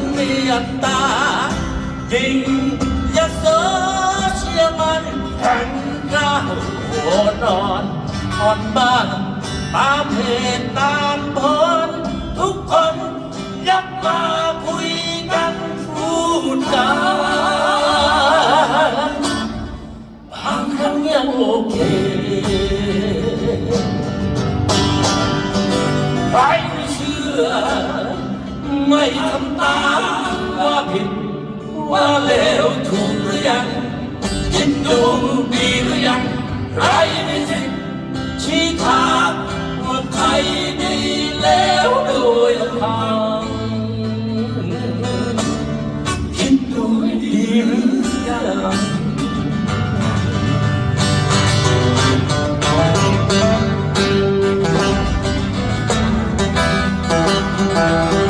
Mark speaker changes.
Speaker 1: น้ำตา ยิงยาโสเชื่อมันแห่งก้าวโอนอนอ่อนบ้านตามเหตุตามผลทุกคนยับมาคุยกันพูดจาบางครั้งยังโอเค ไม่ทำตามว่าผิด ว่าเลวถูกหรือยังคิดดูดีหรือยังใครไม่สิทธิ์ชี้ทางว่าใครดีแล้วโดยลำพังคิดดูดีหรือยัง
Speaker 2: Thank